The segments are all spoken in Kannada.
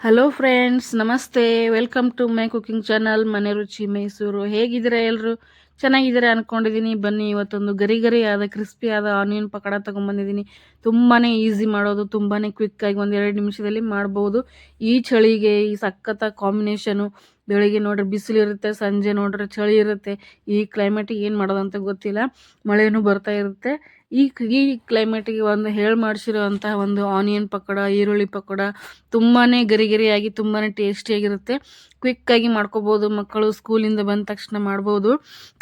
ಹಲೋ ಫ್ರೆಂಡ್ಸ್ ನಮಸ್ತೆ. Welcome to my cooking channel Mane Ruchi Mysuru ಹೇಗಿದ್ದೀರಾ ಎಲ್ಲರೂ ಚೆನ್ನಾಗಿದ್ದೀರಾ ಅಂದ್ಕೊಂಡಿದ್ದೀನಿ ಬನ್ನಿ, ಇವತ್ತೊಂದು ಗರಿ ಗರಿ ಆದ ಕ್ರಿಸ್ಪಿ ಆದ ಆನಿಯನ್ ಪಕೋಡ ತೊಗೊಂಬಂದಿದ್ದೀನಿ ತುಂಬಾ ಈಸಿ ಮಾಡೋದು ತುಂಬಾ ಕ್ವಿಕ್ಕಾಗಿ ಒಂದು ಎರಡು ನಿಮಿಷದಲ್ಲಿ ಮಾಡ್ಬೋದು. ಈ ಚಳಿಗೆ, ಈ ಸಖತ್ತ ಕಾಂಬಿನೇಷನು ಬೆಳಿಗ್ಗೆ ನೋಡ್ರಿ ಬಿಸಿಲಿರುತ್ತೆ ಸಂಜೆ ನೋಡ್ರಿ ಚಳಿ ಇರುತ್ತೆ. ಈ ಕ್ಲೈಮೇಟಿಗೆ ಏನು ಮಾಡೋದಂತ ಗೊತ್ತಿಲ್ಲ. ಮಳೆನೂ ಬರ್ತಾ ಇರುತ್ತೆ. ಈ ಈ ಕ್ಲೈಮೇಟಿಗೆ ಒಂದು ಹೇಳಿ ಮಾಡಿಸಿರುವಂತಹ ಒಂದು ಆನಿಯನ್ ಪಕೋಡ, ಈರುಳ್ಳಿ ಪಕೋಡ ತುಂಬಾ ಗರಿಗರಿಯಾಗಿ ತುಂಬಾ ಟೇಸ್ಟಿಯಾಗಿರುತ್ತೆ ಕ್ವಿಕ್ಕಾಗಿ ಮಾಡ್ಕೋಬೋದು, ಮಕ್ಕಳು ಸ್ಕೂಲಿಂದ ಬಂದ ತಕ್ಷಣ ಮಾಡ್ಬೋದು.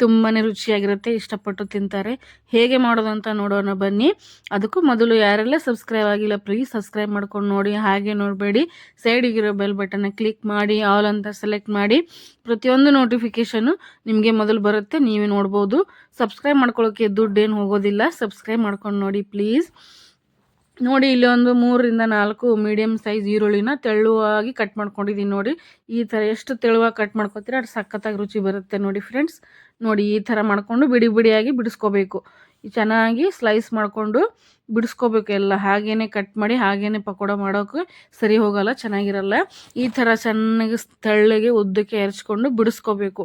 ತುಂಬಾ ರುಚಿಯಾಗಿರುತ್ತೆ, ಇಷ್ಟಪಟ್ಟು ತಿಂತಾರೆ. ಹೇಗೆ ಮಾಡೋದು ಅಂತ ನೋಡೋಣ ಬನ್ನಿ. ಅದಕ್ಕೂ ಮೊದಲು ಯಾರೆಲ್ಲ ಸಬ್ಸ್ಕ್ರೈಬ್ ಆಗಿಲ್ಲ ಪ್ಲೀಸ್ ಸಬ್ಸ್ಕ್ರೈಬ್ ಮಾಡ್ಕೊಂಡು ನೋಡಿ. ಹಾಗೆ ನೋಡಬೇಡಿ. ಸೈಡಿಗಿರೋ ಬೆಲ್ ಬಟನ್ ಕ್ಲಿಕ್ ಮಾಡಿ ಆಲ್ ಅಂತ ಸೆಲೆಕ್ಟ್ ಮಾಡಿ. ಪ್ರತಿಯೊಂದು ನೋಟಿಫಿಕೇಶನ್ ನಿಮಗೆ ಮೊದಲು ಬರುತ್ತೆ, ನೀವೇ ನೋಡ್ಬೋದು. ಸಬ್ಸ್ಕ್ರೈಬ್ ಮಾಡ್ಕೊಳ್ಳೋಕ್ಕೆ ದುಡ್ಡೇನು ಹೋಗೋದಿಲ್ಲ. ಸಬ್ಸ್ಕ್ರೈಬ್ ಮಾಡ್ಕೊಂಡು ನೋಡಿ ಪ್ಲೀಸ್ ನೋಡಿ, ಇಲ್ಲಿ ಒಂದು ಮೂರರಿಂದ ನಾಲ್ಕು ಮೀಡಿಯಮ್ ಸೈಜ್ ಈರುಳ್ಳಿನ ತೆಳುವಾಗಿ ಕಟ್ ಮಾಡ್ಕೊಂಡಿದ್ದೀನಿ ನೋಡಿ. ಈ ಥರ ಎಷ್ಟು ತೆಳುವಾಗಿ ಕಟ್ ಮಾಡ್ಕೊತೀರ ಅಷ್ಟು ಸಖತ್ತಾಗಿ ರುಚಿ ಬರುತ್ತೆ ನೋಡಿ ಫ್ರೆಂಡ್ಸ್ ನೋಡಿ, ಈ ಥರ ಮಾಡಿಕೊಂಡು ಬಿಡಿ ಬಿಡಿಯಾಗಿ ಬಿಡಿಸ್ಕೋಬೇಕು. ಚೆನ್ನಾಗಿ ಸ್ಲೈಸ್ ಮಾಡಿಕೊಂಡು ಬಿಡಿಸ್ಕೋಬೇಕು ಎಲ್ಲ. ಹಾಗೇ ಕಟ್ ಮಾಡಿ ಹಾಗೇ ಪಕೋಡ ಮಾಡೋಕೆ ಸರಿ ಹೋಗಲ್ಲ, ಚೆನ್ನಾಗಿರಲ್ಲ. ಈ ಥರ ಚೆನ್ನಾಗಿ ತೆಳ್ಳಗೆ ಉದ್ದಕ್ಕೆ ಎರಚ್ಕೊಂಡು ಬಿಡಿಸ್ಕೋಬೇಕು.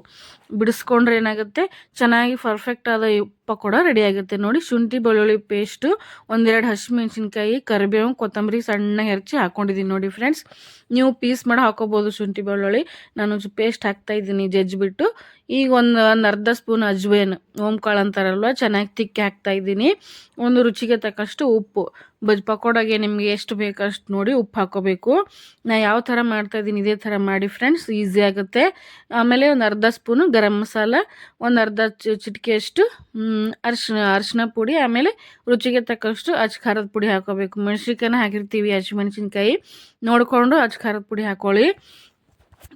ಬಿಡಿಸ್ಕೊಂಡ್ರೆ ಏನಾಗುತ್ತೆ? ಚೆನ್ನಾಗಿ ಪರ್ಫೆಕ್ಟ್ ಆದ ಪಕೋಡ ರೆಡಿ ಆಗುತ್ತೆ. ನೋಡಿ, ಶುಂಠಿ, ಬೆಳ್ಳುಳ್ಳಿ ಪೇಸ್ಟು ಒಂದೆರಡು ಹಸಿಮೆಣ್ಸಿನ್ಕಾಯಿ ಕರಿಬೇವು ಕೊತ್ತಂಬರಿ ಸಣ್ಣ ಹೆರ್ಚಿ ಹಾಕ್ಕೊಂಡಿದ್ದೀನಿ ನೋಡಿ ಫ್ರೆಂಡ್ಸ್ ನೀವು ಪೀಸ್ ಮಾಡಿ ಹಾಕೋಬೋದು ಶುಂಠಿ, ಬೆಳ್ಳುಳ್ಳಿ. ನಾನು ಪೇಸ್ಟ್ ಹಾಕ್ತಾ ಇದ್ದೀನಿ ಜಜ್ಜಿಬಿಟ್ಟು. ಈಗ ಒಂದು ಒಂದು ಅರ್ಧ ಸ್ಪೂನ್ ಅಜ್ವೇನ್ ಓಂಕಾಳು ಅಂತಾರಲ್ವ? ಚೆನ್ನಾಗಿ ತಿಕ್ಕಿ ಹಾಕ್ತಾ ಇದ್ದೀನಿ. ಒಂದು ರುಚಿಗೆ ತಕ್ಕಷ್ಟು ಉಪ್ಪು. ಬಜ್ ಪಕೋಡಾಗೆ ನಿಮಗೆ ಎಷ್ಟು ಬೇಕು ಅಷ್ಟು ನೋಡಿ ಉಪ್ಪು ಹಾಕೋಬೇಕು. ನಾ ಯಾವ ಥರ ಮಾಡ್ತಾಯಿದ್ದೀನಿ ಇದೇ ಥರ ಮಾಡಿ ಫ್ರೆಂಡ್ಸ್, ಈಸಿ ಆಗುತ್ತೆ. ಆಮೇಲೆ ಒಂದು ಅರ್ಧ ಸ್ಪೂನು ಗರಂ ಮಸಾಲ, ಒಂದು ಅರ್ಧ ಚಿಟಿಕೆಯಷ್ಟು ಅರ್ಶಿನ ಅರಿಶಿನ ಪುಡಿ, ಆಮೇಲೆ ರುಚಿಗೆ ತಕ್ಕಷ್ಟು ಅಚ್ ಖಾರದ ಪುಡಿ ಹಾಕೋಬೇಕು. ಮೆಣಸಿನ್ಕಾಯಿನ ಹಾಕಿರ್ತೀವಿ, ಹಸಿಮೆಣ್ಸಿನ್ಕಾಯಿ. ನೋಡಿಕೊಂಡು ಅಚ್ ಖಾರದ ಪುಡಿ ಹಾಕೊಳ್ಳಿ.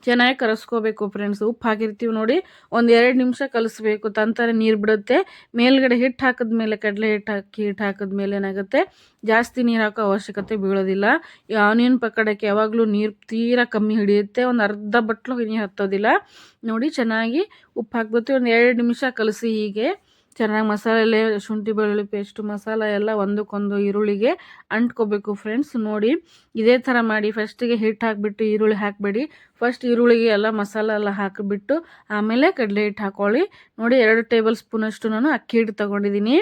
ಚೆನ್ನಾಗಿ ಕರೆಸ್ಕೋಬೇಕು ಫ್ರೆಂಡ್ಸ್ ಉಪ್ಪು ಹಾಕಿರ್ತೀವಿ ನೋಡಿ, ಒಂದು ಎರಡು ನಿಮಿಷ ಕಲಿಸ್ಬೇಕು. ತಂತಾರೆ ನೀರು ಬಿಡುತ್ತೆ. ಮೇಲ್ಗಡೆ ಹಿಟ್ಟು ಹಾಕಿದ್ಮೇಲೆ ಕಡಲೆ ಹಿಟ್ಟು ಹಾಕಿ ಹಿಟ್ಟು ಹಾಕಿದ್ಮೇಲೆ ಏನಾಗುತ್ತೆ? ಜಾಸ್ತಿ ನೀರು ಹಾಕೋ ಅವಶ್ಯಕತೆ ಬೀಳೋದಿಲ್ಲ. ಈ ಆನಿಯನ್ ಪಕ್ಕಡಕ್ಕೆ ಯಾವಾಗಲೂ ನೀರು ತೀರಾ ಕಮ್ಮಿ ಹಿಡಿಯುತ್ತೆ. ಒಂದು ಅರ್ಧ ಬಟ್ಲು ನೀರು ಹತ್ತೋದಿಲ್ಲ. ನೋಡಿ, ಚೆನ್ನಾಗಿ ಉಪ್ಪು ಹಾಕ್ಬಿಟ್ಟು ಒಂದು ಎರಡು ನಿಮಿಷ ಕಲಸಿ ಹೀಗೆ. ಚೆನ್ನಾಗಿ ಮಸಾಲೆ ಶುಂಠಿ, ಬೆಳ್ಳುಳ್ಳಿ ಪೇಸ್ಟು ಮಸಾಲ ಎಲ್ಲ ಒಂದಕ್ಕೊಂದು ಈರುಳ್ಳಿಗೆ ಅಂಟ್ಕೋಬೇಕು ಫ್ರೆಂಡ್ಸ್ ನೋಡಿ, ಇದೇ ಥರ ಮಾಡಿ ಫಸ್ಟಿಗೆ ಹಿಟ್ಟು ಹಾಕಿಬಿಟ್ಟು ಈರುಳ್ಳಿ ಹಾಕಬೇಡಿ. ಫಸ್ಟ್ ಈರುಳ್ಳಿಗೆ ಎಲ್ಲ ಮಸಾಲ ಎಲ್ಲ ಹಾಕಿಬಿಟ್ಟು ಆಮೇಲೆ ಕಡಲೆ ಹಿಟ್ಟು ಹಾಕೊಳ್ಳಿ. ನೋಡಿ, ಎರಡು ಟೇಬಲ್ ಸ್ಪೂನಷ್ಟು ನಾನು ಅಕ್ಕಿ ಹಿಟ್ಟು ತೊಗೊಂಡಿದ್ದೀನಿ.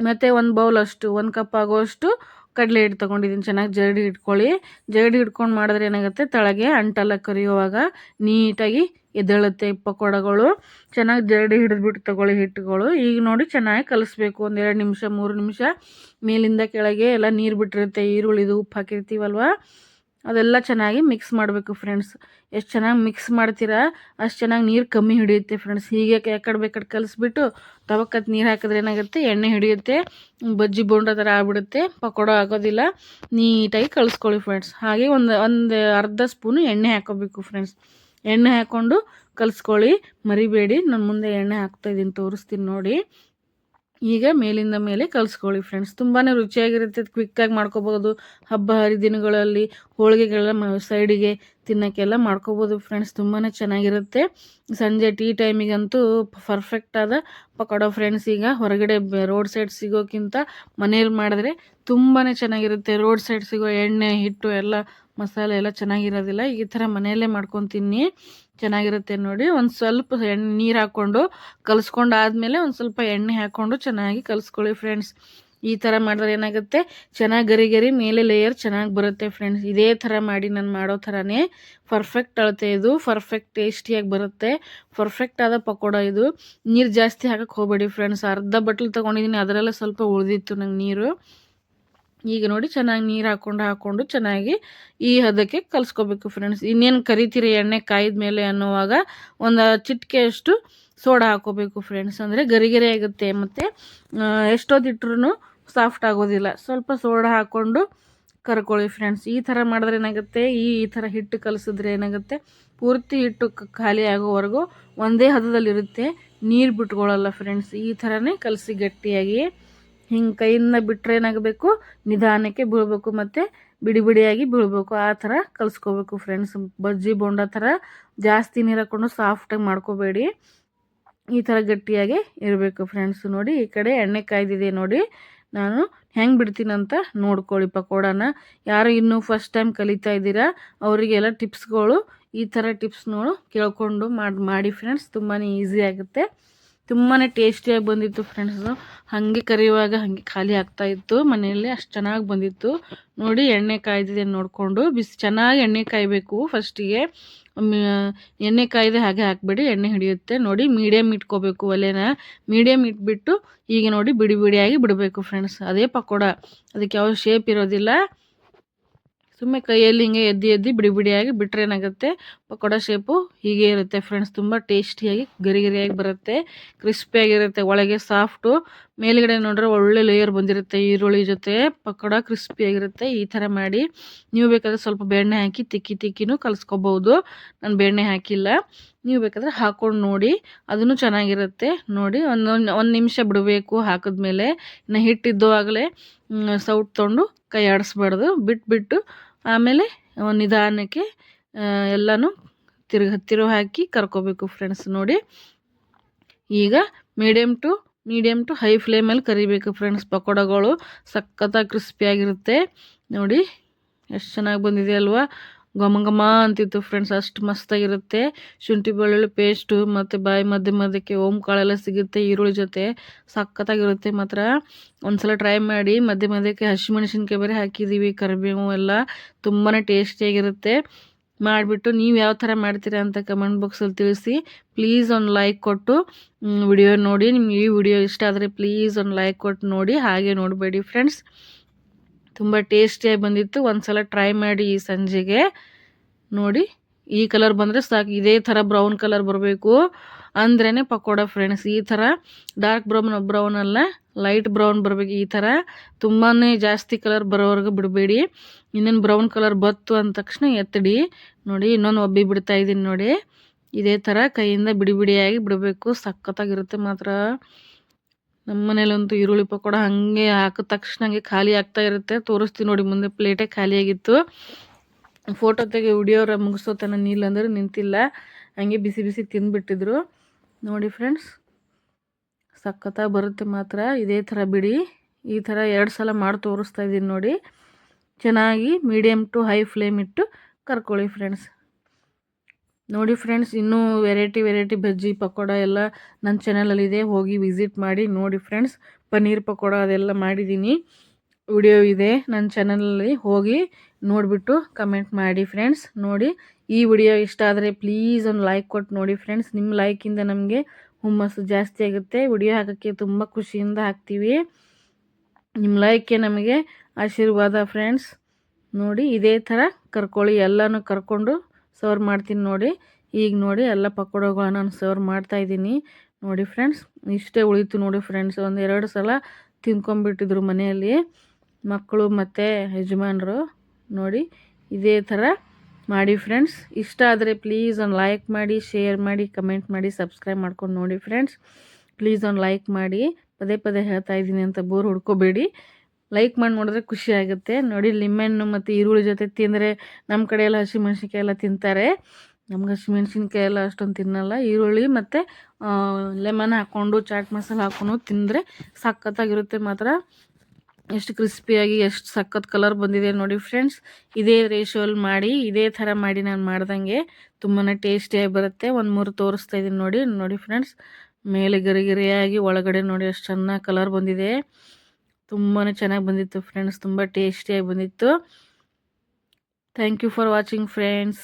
ಮತ್ತು ಒಂದು ಬೌಲಷ್ಟು ಒಂದು ಕಪ್ ಆಗೋಷ್ಟು ಕಡಲೆ ಹಿಟ್ಟು ತೊಗೊಂಡಿದ್ದೀನಿ, ಚೆನ್ನಾಗಿ ಜರಡಿ ಇಟ್ಕೊಳ್ಳಿ ಜರಡಿ ಹಿಡ್ಕೊಂಡು ಮಾಡಿದ್ರೆ ಏನಾಗುತ್ತೆ? ತಳಗೆ ಅಂಟಲ್ಲ ಕರಿಯುವಾಗ ನೀಟಾಗಿ ಎದ್ದೇಳುತ್ತೆ ಪಕೋಡಗಳು. ಚೆನ್ನಾಗಿ ಜರಡಿ ಹಿಡಿದ್ಬಿಟ್ಟು ತಗೊಳ್ಳಿ ಹಿಟ್ಟುಗಳು. ಈಗ ನೋಡಿ ಚೆನ್ನಾಗಿ ಕಲಿಸ್ಬೇಕು. ಒಂದು ಎರಡು ನಿಮಿಷ, ಮೂರು ನಿಮಿಷ ಮೇಲಿಂದ ಕೆಳಗೆ ಎಲ್ಲ ನೀರು ಬಿಟ್ಟಿರುತ್ತೆ. ಈರುಳ್ಳಿದು ಉಪ್ಪು ಹಾಕಿರ್ತೀವಲ್ವ? ಅದೆಲ್ಲ ಚೆನ್ನಾಗಿ ಮಿಕ್ಸ್ ಮಾಡಬೇಕು ಫ್ರೆಂಡ್ಸ್ ಎಷ್ಟು ಚೆನ್ನಾಗಿ ಮಿಕ್ಸ್ ಮಾಡ್ತೀರಾ, ಅಷ್ಟು ಚೆನ್ನಾಗಿ ನೀರು ಕಮ್ಮಿ ಹಿಡಿಯುತ್ತೆ ಫ್ರೆಂಡ್ಸ್ ಹೀಗೆ ಯಾಕಡೆ ಬೇಕಾದ್ರೆ ಕಲಿಸ್ಬಿಟ್ಟು ತವಕ್ಕತ್ತು ನೀರು ಹಾಕಿದ್ರೆ ಏನಾಗುತ್ತೆ, ಎಣ್ಣೆ ಹಿಡಿಯುತ್ತೆ, ಬಜ್ಜಿ ಬೋಂಡ ಥರ ಆಗ್ಬಿಡುತ್ತೆ. ಪಕೋಡ ಆಗೋದಿಲ್ಲ. ನೀಟಾಗಿ ಕಳಿಸ್ಕೊಳ್ಳಿ ಫ್ರೆಂಡ್ಸ್ ಹಾಗೆ ಒಂದು ಒಂದು ಅರ್ಧ ಸ್ಪೂನು ಎಣ್ಣೆ ಹಾಕೋಬೇಕು ಫ್ರೆಂಡ್ಸ್ ಎಣ್ಣೆ ಹಾಕ್ಕೊಂಡು ಕಲಿಸ್ಕೊಳ್ಳಿ. ಮರಿಬೇಡಿ. ನಾನು ಮುಂದೆ ಎಣ್ಣೆ ಹಾಕ್ತಾಯಿದ್ದೀನಿ ತೋರಿಸ್ತೀನಿ ನೋಡಿ. ಈಗ ಮೇಲಿಂದ ಮೇಲೆ ಕಲಿಸ್ಕೊಳ್ಳಿ ಫ್ರೆಂಡ್ಸ್ ತುಂಬಾ ರುಚಿಯಾಗಿರುತ್ತೆ ಕ್ವಿಕ್ಕಾಗಿ ಮಾಡ್ಕೋಬೋದು. ಹಬ್ಬ, ಹರಿದಿನಗಳಲ್ಲಿ ಹೋಳಿಗೆಗೆಲ್ಲ ಸೈಡಿಗೆ ತಿನ್ನೋಕ್ಕೆಲ್ಲ ಮಾಡ್ಕೋಬೋದು ಫ್ರೆಂಡ್ಸ್ ತುಂಬಾ ಚೆನ್ನಾಗಿರುತ್ತೆ. ಸಂಜೆ ಟೀ ಟೈಮಿಗಂತೂ ಪರ್ಫೆಕ್ಟಾದ ಪಕೋಡ ಫ್ರೆಂಡ್ಸ್ ಈಗ ಹೊರಗಡೆ ರೋಡ್ ಸೈಡ್ ಸಿಗೋಕ್ಕಿಂತ ಮನೇಲಿ ಮಾಡಿದ್ರೆ ತುಂಬಾ ಚೆನ್ನಾಗಿರುತ್ತೆ. ರೋಡ್ ಸೈಡ್ ಸಿಗೋ ಎಣ್ಣೆ, ಹಿಟ್ಟು ಎಲ್ಲ, ಮಸಾಲೆ ಎಲ್ಲ ಚೆನ್ನಾಗಿರೋದಿಲ್ಲ. ಈ ಥರ ಮನೆಯಲ್ಲೇ ಮಾಡ್ಕೊಂಡು ತಿನ್ನಿ. ಚೆನ್ನಾಗಿರುತ್ತೆ ನೋಡಿ. ಒಂದು ಸ್ವಲ್ಪ ಎಣ್ಣೆ, ನೀರು ಹಾಕ್ಕೊಂಡು ಕಲಿಸ್ಕೊಂಡು ಆದಮೇಲೆ ಒಂದು ಸ್ವಲ್ಪ ಎಣ್ಣೆ ಹಾಕ್ಕೊಂಡು ಚೆನ್ನಾಗಿ ಕಲಿಸ್ಕೊಳ್ಳಿ ಫ್ರೆಂಡ್ಸ್. ಈ ಥರ ಮಾಡಿದ್ರೆ ಏನಾಗುತ್ತೆ? ಚೆನ್ನಾಗಿ ಗರಿ ಗರಿ ಮೇಲೆ ಲೇಯರ್ ಚೆನ್ನಾಗಿ ಬರುತ್ತೆ ಫ್ರೆಂಡ್ಸ್. ಇದೇ ಥರ ಮಾಡಿ ನಾನು ಮಾಡೋ ಥರನೇ ಪರ್ಫೆಕ್ಟ್ ಅಳತೆ ಇದು. ಪರ್ಫೆಕ್ಟ್ ಟೇಸ್ಟಿಯಾಗಿ ಬರುತ್ತೆ. ಪರ್ಫೆಕ್ಟ್ ಆದ ಪಕೋಡ ಇದು. ನೀರು ಜಾಸ್ತಿ ಹಾಕಕ್ಕೆ ಹೋಗಬೇಡಿ ಫ್ರೆಂಡ್ಸ್. ಅರ್ಧ ಬಟ್ಲು ತೊಗೊಂಡಿದ್ದೀನಿ ಅದರಲ್ಲೇ ಸ್ವಲ್ಪ ಉಳಿದಿತ್ತು ನಂಗೆ ನೀರು. ಈಗ ನೋಡಿ ಚೆನ್ನಾಗಿ ನೀರು ಹಾಕ್ಕೊಂಡು ಹಾಕ್ಕೊಂಡು ಚೆನ್ನಾಗಿ ಈ ಹದಕ್ಕೆ ಕಲಿಸ್ಕೋಬೇಕು ಫ್ರೆಂಡ್ಸ್ ಇನ್ನೇನು ಕರಿತೀರಿ ಎಣ್ಣೆ ಕಾಯ್ದ ಮೇಲೆ ಅನ್ನುವಾಗ ಒಂದು ಚಿಟಿಕೆಯಷ್ಟು ಸೋಡಾ ಹಾಕೋಬೇಕು ಫ್ರೆಂಡ್ಸ್ ಅಂದರೆ ಗರಿ ಗರಿ ಆಗುತ್ತೆ ಮತ್ತು ಎಷ್ಟೊತ್ತಿಟ್ರು ಸಾಫ್ಟ್ ಆಗೋದಿಲ್ಲ. ಸ್ವಲ್ಪ ಸೋಡಾ ಹಾಕ್ಕೊಂಡು ಕರ್ಕೊಳ್ಳಿ ಫ್ರೆಂಡ್ಸ್ ಈ ಥರ ಮಾಡಿದ್ರೆ ಏನಾಗುತ್ತೆ? ಈ ಈ ಥರ ಹಿಟ್ಟು ಕಲಿಸಿದ್ರೆ ಏನಾಗುತ್ತೆ? ಪೂರ್ತಿ ಹಿಟ್ಟು ಖಾಲಿ ಆಗೋವರೆಗೂ ಒಂದೇ ಹದದಲ್ಲಿರುತ್ತೆ. ನೀರು ಬಿಟ್ಕೊಳ್ಳಲ್ಲ ಫ್ರೆಂಡ್ಸ್ ಈ ಥರನೇ ಕಲಸಿ ಗಟ್ಟಿಯಾಗಿ ಹಿಂಗೆ ಕೈಯಿಂದ ಬಿಟ್ಟರೆ ಏನಾಗಬೇಕು? ನಿಧಾನಕ್ಕೆ ಬೀಳಬೇಕು ಮತ್ತು ಬಿಡಿ ಬಿಡಿಯಾಗಿ ಬೀಳಬೇಕು. ಆ ಥರ ಕಲಿಸ್ಕೋಬೇಕು ಫ್ರೆಂಡ್ಸ್ ಬಜ್ಜಿ ಬೋಂಡ ಥರ ಜಾಸ್ತಿ ನೀರು ಹಾಕ್ಕೊಂಡು ಸಾಫ್ಟಾಗಿ ಮಾಡ್ಕೋಬೇಡಿ. ಈ ಥರ ಗಟ್ಟಿಯಾಗಿ ಇರಬೇಕು ಫ್ರೆಂಡ್ಸ್ ನೋಡಿ, ಈ ಕಡೆ ಎಣ್ಣೆ ಕಾಯ್ದಿದೆ ನೋಡಿ. ನಾನು ಹೆಂಗೆ ಬಿಡ್ತೀನಂತ ನೋಡ್ಕೊಳ್ಳಿ ಪಕೋಡಾನ. ಯಾರು ಇನ್ನೂ ಫಸ್ಟ್ ಟೈಮ್ ಕಲಿತಾ ಇದ್ದೀರಾ, ಅವರಿಗೆಲ್ಲ ಟಿಪ್ಸ್ಗಳು ಈ ಥರ ಟಿಪ್ಸ್ಗಳು ಕೇಳ್ಕೊಂಡು ಮಾಡಿ ಮಾಡಿ ಫ್ರೆಂಡ್ಸ್ ತುಂಬಾ ಈಸಿ ಆಗುತ್ತೆ. ತುಂಬಾ ಟೇಸ್ಟಿಯಾಗಿ ಬಂದಿತ್ತು ಫ್ರೆಂಡ್ಸು ಹಾಗೆ ಕರಿಯುವಾಗ ಹಾಗೆ ಖಾಲಿ ಆಗ್ತಾ ಇತ್ತು. ಮನೆಯಲ್ಲಿ ಅಷ್ಟು ಚೆನ್ನಾಗಿ ಬಂದಿತ್ತು. ನೋಡಿ ಎಣ್ಣೆ ಕಾಯ್ದಿದೆ ನೋಡಿಕೊಂಡು. ಬಿಸಿ, ಚೆನ್ನಾಗಿ ಎಣ್ಣೆ ಕಾಯಬೇಕು ಫಸ್ಟಿಗೆ ಎಣ್ಣೆ ಕಾಯ್ದೆ ಹಾಗೆ ಹಾಕಬೇಡಿ, ಎಣ್ಣೆ ಹಿಡಿಯುತ್ತೆ. ನೋಡಿ ಮೀಡಿಯಮ್ ಇಟ್ಕೋಬೇಕು ಒಲೆನ. ಮೀಡಿಯಮ್ ಇಟ್ಬಿಟ್ಟು ಈಗ ನೋಡಿ ಬಿಡಿ ಬಿಡಿಯಾಗಿ ಬಿಡಬೇಕು ಫ್ರೆಂಡ್ಸ್ ಅದೇ ಪಕೋಡ. ಅದಕ್ಕೆ ಯಾವ ಶೇಪ್ ಇರೋದಿಲ್ಲ. ಸುಮ್ಮನೆ ಕೈಯಲ್ಲಿ ಹಿಂಗೆ ಎದ್ದು ಎದ್ದು ಬಿಡಿ ಬಿಡಿಯಾಗಿ ಬಿಟ್ಟರೆ ಏನಾಗುತ್ತೆ? ಪಕೋಡ ಶೇಪು ಹೀಗೆ ಇರುತ್ತೆ ಫ್ರೆಂಡ್ಸ್ ತುಂಬ ಟೇಸ್ಟಿಯಾಗಿ ಗರಿ ಗರಿಯಾಗಿ ಬರುತ್ತೆ ಕ್ರಿಸ್ಪಿಯಾಗಿರುತ್ತೆ ಒಳಗೆ ಸಾಫ್ಟು ಮೇಲ್ಗಡೆ ನೋಡ್ರೆ ಒಳ್ಳೆ ಲೇಯರ್ ಬಂದಿರುತ್ತೆ ಈರುಳ್ಳಿ ಜೊತೆ. ಪಕೋಡ ಕ್ರಿಸ್ಪಿಯಾಗಿರುತ್ತೆ ಈ ಥರ ಮಾಡಿ. ನೀವು ಬೇಕಾದರೆ ಸ್ವಲ್ಪ ಬೆಣ್ಣೆ ಹಾಕಿ ತಿಕ್ಕಿ ತಿಕ್ಕಿನೂ ಕಲಿಸ್ಕೋಬೋದು. ನಾನು ಬೆಣ್ಣೆ ಹಾಕಿಲ್ಲ. ನೀವು ಬೇಕಾದರೆ ಹಾಕ್ಕೊಂಡು ನೋಡಿ. ಅದನ್ನು ಚೆನ್ನಾಗಿರುತ್ತೆ. ನೋಡಿ ಒಂದೊಂದು ಒಂದು ನಿಮಿಷ ಬಿಡಬೇಕು ಹಾಕಿದ್ಮೇಲೆ. ಇನ್ನು ಹಿಟ್ಟಿದ್ದು ಆಗಲೇ ಸೌಟ್ ತೊಗೊಂಡು ಕೈ ಆಡಿಸ್ಬಾರ್ದು. ಬಿಟ್ಬಿಟ್ಟು ಆಮೇಲೆ ನಿಧಾನಕ್ಕೆ ಎಲ್ಲನೂ ತಿರ್ಗ, ಹತ್ತಿರ ಹಾಕಿ ಕರ್ಕೋಬೇಕು ಫ್ರೆಂಡ್ಸ್ ನೋಡಿ. ಈಗ medium to medium to high ಫ್ಲೇಮಲ್ಲಿ ಕರಿಬೇಕು ಫ್ರೆಂಡ್ಸ್ ಪಕೋಡಗಳು. ಸಖತ್ತಾಗಿ ಕ್ರಿಸ್ಪಿಯಾಗಿರುತ್ತೆ ನೋಡಿ, ಎಷ್ಟು ಚೆನ್ನಾಗಿ ಬಂದಿದೆ ಅಲ್ವಾ? ಘಮ ಘಮ ಅಂತಿತ್ತು ಫ್ರೆಂಡ್ಸ್ ಅಷ್ಟು ಮಸ್ತಾಗಿರುತ್ತೆ ಶುಂಠಿ ಬೆಳ್ಳುಳ್ಳಿ ಪೇಸ್ಟು ಮತ್ತು ಬಾಯಿ ಮಧ್ಯ ಮಧ್ಯಕ್ಕೆ ಓಮ್ ಕಾಳೆಲ್ಲ ಸಿಗುತ್ತೆ ಈರುಳ್ಳಿ ಜೊತೆ. ಸಖತ್ತಾಗಿರುತ್ತೆ ಮಾತ್ರ. ಒಂದ್ಸಲ ಟ್ರೈ ಮಾಡಿ ಮಧ್ಯ ಮಧ್ಯಕ್ಕೆ ಹಸಿಮೆಣಸಿನ್ಕಾಯಿ ಬೇರೆ ಹಾಕಿದ್ದೀವಿ ಕರಿಬೇವು ಎಲ್ಲ ತುಂಬಾ ಟೇಸ್ಟಿಯಾಗಿರುತ್ತೆ ಮಾಡಿಬಿಟ್ಟು ನೀವು ಯಾವ ಥರ ಮಾಡ್ತೀರಾ ಅಂತ ಕಮೆಂಟ್ ಬಾಕ್ಸಲ್ಲಿ ತಿಳಿಸಿ. ಪ್ಲೀಸ್ ಒಂದು ಲೈಕ್ ಕೊಟ್ಟು ವಿಡಿಯೋ ನೋಡಿ. ನಿಮ್ಗೆ ಈ ವಿಡಿಯೋ ಇಷ್ಟ ಆದರೆ ಪ್ಲೀಸ್ ಒಂದು ಲೈಕ್ ಕೊಟ್ಟು ನೋಡಿ. ಹಾಗೆ ನೋಡಬೇಡಿ ಫ್ರೆಂಡ್ಸ್ ತುಂಬ ಟೇಸ್ಟಿಯಾಗಿ ಬಂದಿತ್ತು. ಒಂದು ಸಲ ಟ್ರೈ ಮಾಡಿ ಈ ಸಂಜೆಗೆ. ನೋಡಿ, ಈ ಕಲರ್ ಬಂದರೆ ಸಾಕು. ಇದೇ ಥರ ಬ್ರೌನ್ ಕಲರ್ ಬರಬೇಕು. ಅಂದ್ರೇ ಪಕೋಡ ಫ್ರೆಂಡ್ಸ್ ಈ ಥರ ಡಾರ್ಕ್ ಬ್ರೌನ್ ಬ್ರೌನ್ ಅಲ್ಲ ಲೈಟ್ ಬ್ರೌನ್ ಬರಬೇಕು ಈ ಥರ. ತುಂಬಾ ಜಾಸ್ತಿ ಕಲರ್ ಬರೋವರೆಗೂ ಬಿಡಬೇಡಿ. ಇನ್ನೇನು ಬ್ರೌನ್ ಕಲರ್ ಬತ್ತು ಅಂದ ತಕ್ಷಣ ಎತ್ತಡಿ. ನೋಡಿ, ಇನ್ನೊಂದು ಒಬ್ಬಿ ಬಿಡ್ತಾ ಇದ್ದೀನಿ ನೋಡಿ. ಇದೇ ಥರ ಕೈಯಿಂದ ಬಿಡಿ ಬಿಡಿಯಾಗಿ ಬಿಡಬೇಕು. ಸಖತ್ತಾಗಿರುತ್ತೆ ಮಾತ್ರ. ನಮ್ಮ ಮನೇಲಂತೂ ಈರುಳ್ಳಿ ಪಕೋಡ ಹಾಗೆ ಹಾಕಿದ ತಕ್ಷಣ ಹಂಗೆ ಖಾಲಿ ಆಗ್ತಾ ಇರುತ್ತೆ. ತೋರಿಸ್ತೀನಿ ನೋಡಿ ಮುಂದೆ ಪ್ಲೇಟೇ ಖಾಲಿಯಾಗಿತ್ತು ಫೋಟೋ ತೆಗೆ ಉಡಿಯೋರ ಮುಗಿಸೋತನ ತನ ನಿಂತಿಲ್ಲ. ಹಂಗೆ ಬಿಸಿ ಬಿಸಿ ತಿಂದುಬಿಟ್ಟಿದ್ರು. ನೋಡಿ ಫ್ರೆಂಡ್ಸ್ ಸಖತ್ತಾಗಿ ಬರುತ್ತೆ ಮಾತ್ರ. ಇದೇ ಥರ ಬಿಡಿ. ಈ ಥರ ಎರಡು ಸಲ ಮಾಡಿ ತೋರಿಸ್ತಾ ಇದ್ದೀನಿ ನೋಡಿ. ಚೆನ್ನಾಗಿ ಮೀಡಿಯಮ್ ಟು ಹೈ ಫ್ಲೇಮ್ ಇಟ್ಟು ಕರ್ಕೊಳ್ಳಿ ಫ್ರೆಂಡ್ಸ್ ನೋಡಿ ಫ್ರೆಂಡ್ಸ್ ಇನ್ನೂ ವೆರೈಟಿ ವೆರೈಟಿ ಬಜ್ಜಿ, ಪಕೋಡ ಎಲ್ಲ ನನ್ನ ಚಾನಲಲ್ಲಿದೆ ಹೋಗಿ ವಿಸಿಟ್ ಮಾಡಿ, ನೋಡಿ ಫ್ರೆಂಡ್ಸ್ ಪನ್ನೀರ್ ಪಕೋಡ ಅದೆಲ್ಲ ಮಾಡಿದ್ದೀನಿ ವಿಡಿಯೋ ಇದೆ ನನ್ನ ಚಾನಲಲ್ಲಿ ಹೋಗಿ ನೋಡಿಬಿಟ್ಟು ಕಮೆಂಟ್ ಮಾಡಿ ಫ್ರೆಂಡ್ಸ್ ನೋಡಿ. ಈ ವಿಡಿಯೋ ಇಷ್ಟ ಆದರೆ ಪ್ಲೀಸ್ ಒಂದು ಲೈಕ್ ಕೊಟ್ಟು ನೋಡಿ ಫ್ರೆಂಡ್ಸ್ ನಿಮ್ಮ ಲೈಕಿಂದ ನಮಗೆ ಹುಮ್ಮಸ್ಸು ಜಾಸ್ತಿ ಆಗುತ್ತೆ. ವಿಡಿಯೋ ಹಾಕೋಕ್ಕೆ ತುಂಬ ಖುಷಿಯಿಂದ ಹಾಕ್ತೀವಿ. ನಿಮ್ಮ ಲೈಕ್ಗೆ ನಮಗೆ ಆಶೀರ್ವಾದ ಫ್ರೆಂಡ್ಸ್ ನೋಡಿ, ಇದೇ ಥರ ಕರ್ಕೊಳ್ಳಿ. ಎಲ್ಲನೂ ಕರ್ಕೊಂಡು ಸರ್ವ್ ಮಾಡ್ತೀನಿ ನೋಡಿ. ಈಗ ನೋಡಿ ಎಲ್ಲ ಪಕೋಡಗಳನ್ನ ನಾನು ಸರ್ವ್ ಮಾಡ್ತಾಯಿದ್ದೀನಿ ನೋಡಿ ಫ್ರೆಂಡ್ಸ್ ಇಷ್ಟೇ ಉಳಿತು ನೋಡಿ ಫ್ರೆಂಡ್ಸ್ ಒಂದು ಎರಡು ಸಲ ತಿನ್ಕೊಂಬಿಟ್ಟಿದ್ರು ಮನೆಯಲ್ಲಿ ಮಕ್ಕಳು ಮತ್ತು ಯಜಮಾನರು. ನೋಡಿ ಇದೇ ಥರ ಮಾಡಿ ಫ್ರೆಂಡ್ಸ್ ಇಷ್ಟ ಆದರೆ ಪ್ಲೀಸ್ ಒಂದು ಲೈಕ್ ಮಾಡಿ ಶೇರ್ ಮಾಡಿ ಕಮೆಂಟ್ ಮಾಡಿ ಸಬ್ಸ್ಕ್ರೈಬ್ ಮಾಡ್ಕೊಂಡು ನೋಡಿ ಫ್ರೆಂಡ್ಸ್ ಪ್ಲೀಸ್ ಒಂದು ಲೈಕ್ ಮಾಡಿ. ಪದೇ ಪದೇ ಹೇಳ್ತಾ ಇದ್ದೀನಿ ಅಂತ ಬೋರ್ ಹುಡ್ಕೋಬೇಡಿ. ಲೈಕ್ ಮಾಡಿ ನೋಡಿದ್ರೆ ಖುಷಿ ಆಗುತ್ತೆ. ನೋಡಿ ಲಿಮೆಣ್ಣು ಮತ್ತು ಈರುಳ್ಳಿ ಜೊತೆ ತಿಂದರೆ ನಮ್ಮ ಕಡೆ ಎಲ್ಲ ಹಸಿಮೆಣ್ಸಿನ್ಕಾಯಿ ಎಲ್ಲ ತಿಂತಾರೆ. ನಮ್ಗೆ ಹಸಿಮೆಣ್ಸಿನ್ಕಾಯಿ ಎಲ್ಲ ಅಷ್ಟೊಂದು ತಿನ್ನಲ್ಲ. ಈರುಳ್ಳಿ ಮತ್ತು ಲೆಮನ್ ಹಾಕ್ಕೊಂಡು ಚಾಟ್ ಮಸಾಲ ಹಾಕ್ಕೊಂಡು ತಿಂದರೆ ಸಖತ್ತಾಗಿರುತ್ತೆ ಮಾತ್ರ. ಎಷ್ಟು ಕ್ರಿಸ್ಪಿಯಾಗಿ ಎಷ್ಟು ಸಖತ್ ಕಲರ್ ಬಂದಿದೆ ನೋಡಿ ಫ್ರೆಂಡ್ಸ್ ಇದೇ ರೇಷೋಲ್ಲಿ ಮಾಡಿ, ಇದೇ ಥರ ಮಾಡಿ ನಾನು ಮಾಡ್ದಂಗೆ ತುಂಬಾ ಟೇಸ್ಟಿಯಾಗಿ ಬರುತ್ತೆ. ಒಂದು ಮೂರು ತೋರಿಸ್ತಾ ಇದ್ದೀನಿ ನೋಡಿ ನೋಡಿ ಫ್ರೆಂಡ್ಸ್ ಮೇಲೆ ಗರಿಗರಿಯಾಗಿ ಒಳಗಡೆ ನೋಡಿ ಎಷ್ಟು ಚೆನ್ನಾಗಿ ಕಲರ್ ಬಂದಿದೆ. ತುಂಬಾ ಚೆನ್ನಾಗಿ ಬಂದಿತ್ತು ಫ್ರೆಂಡ್ಸ್ ತುಂಬ ಟೇಸ್ಟಿಯಾಗಿ ಬಂದಿತ್ತು. Thank you for watching friends